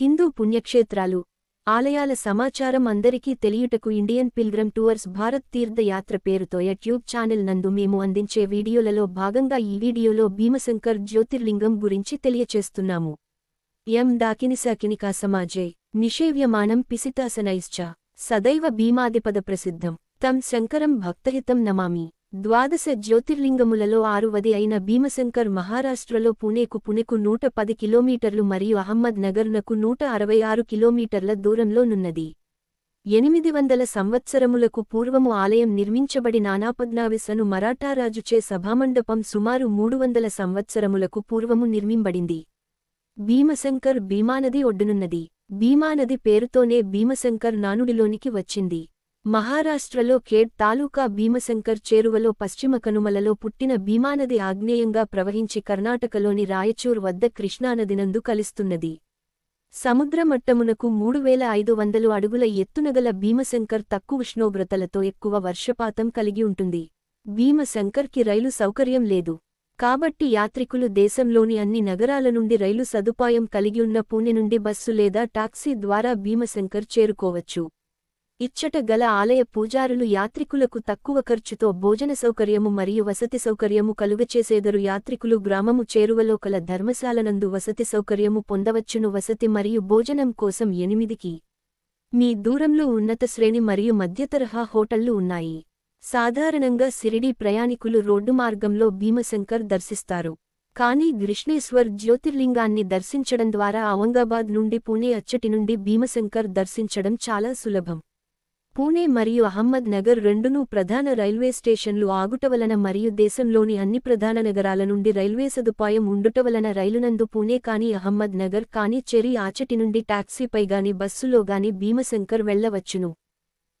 హిందూ పుణ్యక్షేత్రాలు ఆలయాల సమాచారం అందరికీ తెలియుటకు Indian pilgrim tours Bharat Tirthayatra పేరుతో యూట్యూబ్ ఛానల్ నందు మేము అందించే వీడియోలలో భాగంగా ఈ వీడియోలో భీమశంకర్ జ్యోతిర్లింగం గురించి తెలియచేస్తున్నాము. ఎం దాకినిసాకినికా సమాజే నిషేవ్యమానం పిసితాసనైశ్చ సదైవ భీమాధిపద ప్రసిద్ధం తం శంకరం భక్తహితం నమామి. ద్వాదశ జ్యోతిర్లింగములలో ఆరువది అయిన భీమశంకర్ మహారాష్ట్రలో పూణేకు పుణెకు నూట పది కిలోమీటర్లు మరియు అహ్మద్ నగర్నకు నూట అరవై ఆరు కిలోమీటర్ల దూరంలో నున్నది. ఎనిమిది వందల సంవత్సరములకు పూర్వము ఆలయం నిర్మించబడి నానాపద్నావిసను మరాఠారాజుచే సభామండపం సుమారు మూడు వందల సంవత్సరములకు పూర్వము నిర్మింబడింది. భీమశంకర్ భీమానది ఒడ్డునున్నది. భీమానది పేరుతోనే భీమశంకర్ నానుడిలోనికి వచ్చింది. మహారాష్ట్రలో ఖేడ్ తాలూకా భీమశంకర్ చేరువలో పశ్చిమ కనుమలలో పుట్టిన భీమానది ఆగ్నేయంగా ప్రవహించి కర్ణాటకలోని రాయచూర్ వద్ద కృష్ణానదినందు కలుస్తున్నది. సముద్రమట్టమునకు మూడు వేల ఐదు వందలు అడుగుల ఎత్తునగల భీమశంకర్ తక్కువ ఉష్ణోగ్రతలతో ఎక్కువ వర్షపాతం కలిగి ఉంటుంది. భీమశంకర్కి రైలు సౌకర్యం లేదు. కాబట్టి యాత్రికులు దేశంలోని అన్ని నగరాల నుండి రైలు సదుపాయం కలిగి ఉన్న పూణె నుండి బస్సు లేదా టాక్సీ ద్వారా భీమశంకర్ చేరుకోవచ్చు. ఇచ్చట గల ఆలయ పూజారులు యాత్రికులకు తక్కువ ఖర్చుతో భోజన సౌకర్యము మరియు వసతి సౌకర్యము కలుగచేసేదరు. యాత్రికులు గ్రామము చేరువలో కల ధర్మశాలనందు వసతి సౌకర్యము పొందవచ్చును. వసతి మరియు భోజనం కోసం ఎనిమిదికి మీ దూరంలో ఉన్నత శ్రేణి మరియు మధ్యతరహా హోటళ్ళు ఉన్నాయి. సాధారణంగా సిరిడి ప్రయాణికులు రోడ్డు మార్గంలో భీమశంకర్ దర్శిస్తారు. కానీ గ్రిష్ణేశ్వర్ జ్యోతిర్లింగాన్ని దర్శించడం ద్వారా ఔరంగాబాద్ నుండి పూణే అచ్చటి నుండి భీమశంకర్ దర్శించడం చాలా సులభం. పూణే మరియు అహ్మద్ నగర్ రెండునూ ప్రధాన రైల్వే స్టేషన్లు ఆగుటవలన మరియు దేశంలోని అన్ని ప్రధాన నగరాల నుండి రైల్వే సదుపాయం ఉండుటవలన రైలునందు పూణే కాని అహ్మద్ నగర్ కాని చెరి ఆచటి నుండి టాక్సీపైగాని బస్సులోగాని భీమశంకర్ వెళ్ళవచ్చును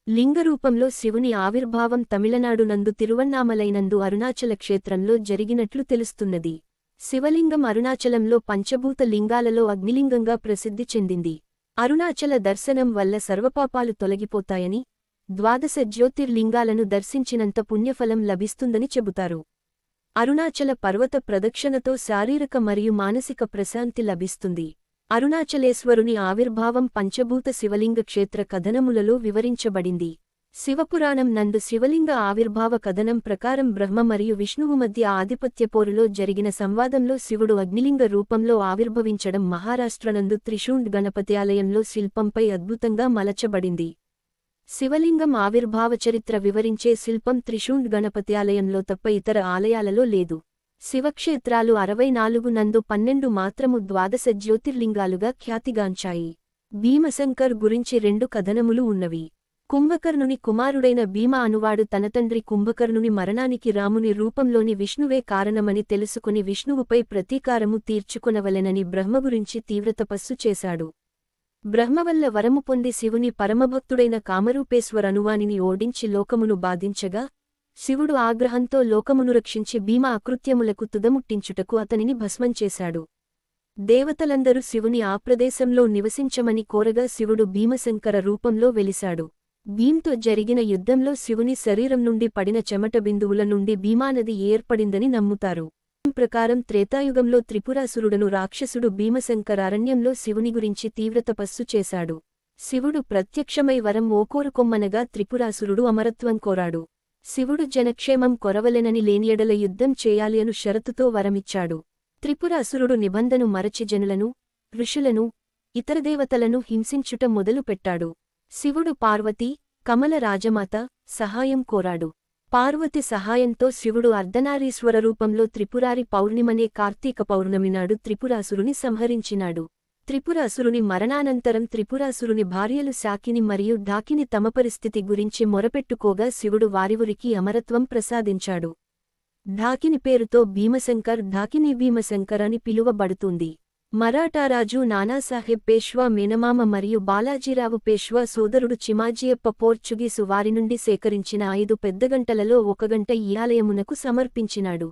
లింగరూపంలో శివుని ఆవిర్భావం తమిళనాడు నందు తిరువన్నామలైనందు అరుణాచల క్షేత్రంలో జరిగినట్లు తెలుస్తున్నది. శివలింగం అరుణాచలంలో పంచభూత లింగాలలో అగ్నిలింగంగా ప్రసిద్ధి చెందింది. అరుణాచల దర్శనం వల్ల సర్వపాపాలు తొలగిపోతాయని ద్వాదశ జ్యోతిర్లింగాలను దర్శించినంత పుణ్యఫలం లభిస్తుందని చెబుతారు. అరుణాచల పర్వత ప్రదక్షిణతో శారీరక మరియు మానసిక ప్రశాంతి లభిస్తుంది. అరుణాచలేశ్వరుని ఆవిర్భావం పంచభూత శివలింగ క్షేత్ర కథనములలో వివరించబడింది. శివపురాణం నందు శివలింగ ఆవిర్భావ కథనం ప్రకారం బ్రహ్మ మరియు విష్ణువు మధ్య ఆధిపత్యపోరులో జరిగిన సంవాదంలో శివుడు అగ్నిలింగ రూపంలో ఆవిర్భవించడం మహారాష్ట్రనందు త్రిశూండ్ గణపతి ఆలయంలో శిల్పంపై అద్భుతంగా మలచబడింది. శివలింగం ఆవిర్భావ చరిత్ర వివరించే శిల్పం త్రిశూండ్ గణపతి ఆలయంలో తప్ప ఇతర ఆలయాలలో లేదు. శివక్షేత్రాలు అరవై నాలుగు నందు పన్నెండు మాత్రము ద్వాదశ జ్యోతిర్లింగాలుగా ఖ్యాతిగాంచాయి. భీమశంకర్ గురించి రెండు కథనములు ఉన్నవి. కుంభకర్ణుని కుమారుడైన భీమ అనువాడు తన తండ్రి కుంభకర్ణుని మరణానికి రాముని రూపంలోని విష్ణువే కారణమని తెలుసుకుని విష్ణువుపై ప్రతీకారము తీర్చుకునవలెనని బ్రహ్మ గురించి తీవ్రతపస్సు చేశాడు. బ్రహ్మవల్ల వరము పొంది శివుని పరమభక్తుడైన కామరూపేశ్వరనువానిని ఓడించి లోకమును బాధించగా శివుడు ఆగ్రహంతో లోకమును రక్షించి భీమ అకృత్యములకు తుదముట్టించుటకు అతనిని భస్మం చేశాడు. దేవతలందరూ శివుని ఆ ప్రదేశంలో నివసించమని కోరగా శివుడు భీమశంకర రూపంలో వెలిశాడు. భీంతో జరిగిన యుద్ధంలో శివుని శరీరం నుండి పడిన చెమట బిందువుల నుండి భీమానది ఏర్పడిందని నమ్ముతారు. ప్రకారం త్రేతాయుగంలో త్రిపురాసురుడను రాక్షసుడు భీమశంకర అరణ్యంలో శివుని గురించి తీవ్రతపస్సు చేశాడు. శివుడు ప్రత్యక్షమై వరం ఓకోరుకొమ్మనగా త్రిపురాసురుడు అమరత్వం కోరాడు. శివుడు జనక్షేమం కొరవలెనని లేనియడల యుద్ధం చేయాలి అను షరతుతో వరమిచ్చాడు. త్రిపురాసురుడు నిబంధను మరచి జనులను ఋషులను ఇతర దేవతలను హింసించుట మొదలుపెట్టాడు. శివుడు పార్వతి కమల రాజమాత సహాయం కోరాడు. పార్వతి సహాయంతో శివుడు అర్ధనారీశ్వర రూపంలో త్రిపురారి పౌర్ణిమనే కార్తీక పౌర్ణమినాడు త్రిపురాసురుని సంహరించినాడు. త్రిపురాసురుని మరణానంతరం త్రిపురాసురుని భార్యలు శాకిని మరియు ఢాకిని తమ పరిస్థితి గురించి మొరపెట్టుకోగా శివుడు వారివురికి అమరత్వం ప్రసాదించాడు. ఢాకిని పేరుతో భీమశంకర్ ఢాకిని భీమశంకర్ అని పిలువబడుతుంది. మరాఠారాజు నానాసాహెబ్ పేష్వా మేనమామ మరియు బాలాజీరావు పేష్వా సోదరుడు చిమాజియప్ప పోర్చుగీసు వారి నుండి సేకరించిన ఐదు పెద్దగంటలలో ఒక గంట ఈ ఆలయమునకు సమర్పించినాడు.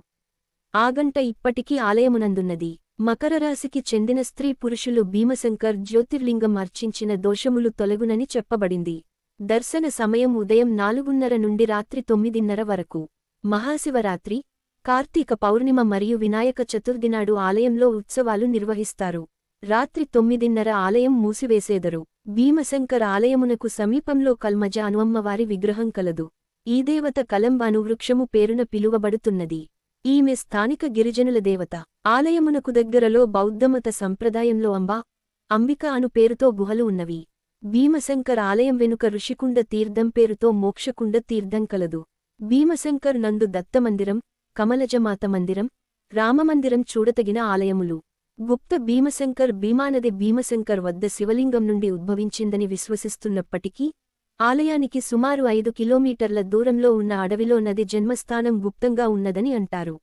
ఆ గంట ఇప్పటికీ ఆలయమునందున్నది. మకరరాశికి చెందిన స్త్రీ పురుషులు భీమశంకర్ జ్యోతిర్లింగం అర్చించిన దోషములు తొలగునని చెప్పబడింది. దర్శన సమయం ఉదయం నాలుగున్నర నుండి రాత్రి తొమ్మిదిన్నర వరకు. మహాశివరాత్రి కార్తీక పౌర్ణిమ మరియు వినాయక చతుర్థినాడు ఆలయంలో ఉత్సవాలు నిర్వహిస్తారు. రాత్రి తొమ్మిదిన్నర ఆలయం మూసివేసేదరు. భీమశంకర్ ఆలయమునకు సమీపంలో కల్మజ అనువమ్మవారి విగ్రహం కలదు. ఈ దేవత కలంబ వృక్షము పేరున పిలువబడుతున్నది. ఈమె స్థానిక గిరిజనుల దేవత. ఆలయమునకు దగ్గరలో బౌద్ధమత సంప్రదాయంలో అంబా అంబిక అను పేరుతో గుహలు ఉన్నవి. భీమశంకర్ ఆలయం వెనుక ఋషికుండ తీర్థం పేరుతో మోక్షకుండ తీర్థం కలదు. భీమశంకర్ నందు దత్తమందిరం కమలజమాత మందిరం రామమందిరం చూడతగిన ఆలయములు. గుప్త భీమశంకర్ భీమానది భీమశంకర్ వద్ద శివలింగం నుండి ఉద్భవించిందని విశ్వసిస్తున్నప్పటికీ ఆలయానికి సుమారు ఐదు కిలోమీటర్ల దూరంలో ఉన్న అడవిలో నది జన్మస్థానం గుప్తంగా ఉన్నదని అంటారు.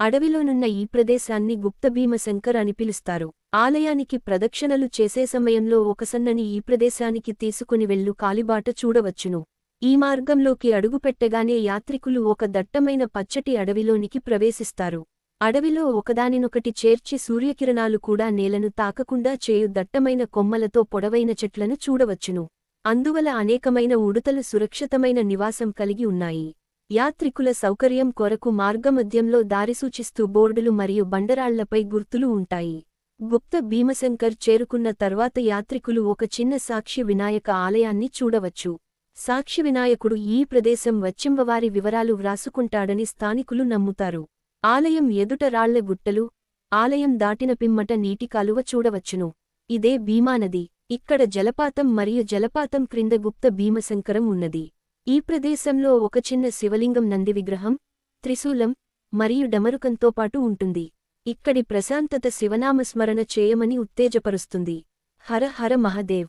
అడవిలోనున్న ఈ ప్రదేశాన్ని గుప్త భీమశంకర్ అని పిలుస్తారు. ఆలయానికి ప్రదక్షిణలు చేసే సమయంలో ఒకసన్నని ఈ ప్రదేశానికి తీసుకుని వెళ్ళు కాలిబాట చూడవచ్చును. ఈ మార్గంలోకి అడుగుపెట్టగానే యాత్రికులు ఒక దట్టమైన పచ్చటి అడవిలోనికి ప్రవేశిస్తారు. అడవిలో ఒకదానినొకటి చేర్చి సూర్యకిరణాలు కూడా నేలను తాకకుండా చేయు దట్టమైన కొమ్మలతో పొడవైన చెట్లను చూడవచ్చును. అందువల అనేకమైన ఉడుతలు సురక్షితమైన నివాసం కలిగి ఉన్నాయి. యాత్రికుల సౌకర్యం కొరకు మార్గమధ్యంలో దారి సూచిస్తూ బోర్డులు మరియు బండరాళ్ళపై గుర్తులు ఉంటాయి. గుప్త భీమశంకర్ చేరుకున్న తర్వాత యాత్రికులు ఒక చిన్న సాక్షి వినాయక ఆలయాన్ని చూడవచ్చు. సాక్షి వినాయకుడు ఈ ప్రదేశం వచ్చింబవారి వివరాలు వ్రాసుకుంటాడని స్థానికులు నమ్ముతారు. ఆలయం ఎదుట రాళ్ళ గుట్టలు ఆలయం దాటిన పిమ్మట నీటి కాలువ చూడవచ్చును. ఇదే భీమానది ఇక్కడ జలపాతం మరియు జలపాతం క్రింద గుప్త భీమశంకరం ఉన్నది. ఈ ప్రదేశంలో ఒక చిన్న శివలింగం నంది విగ్రహం త్రిశూలం మరియు డమరుకంతో పాటు ఉంటుంది. ఇక్కడి ప్రశాంతత శివనామస్మరణ చేయమని ఉత్తేజపరుస్తుంది. హర హర మహదేవ్.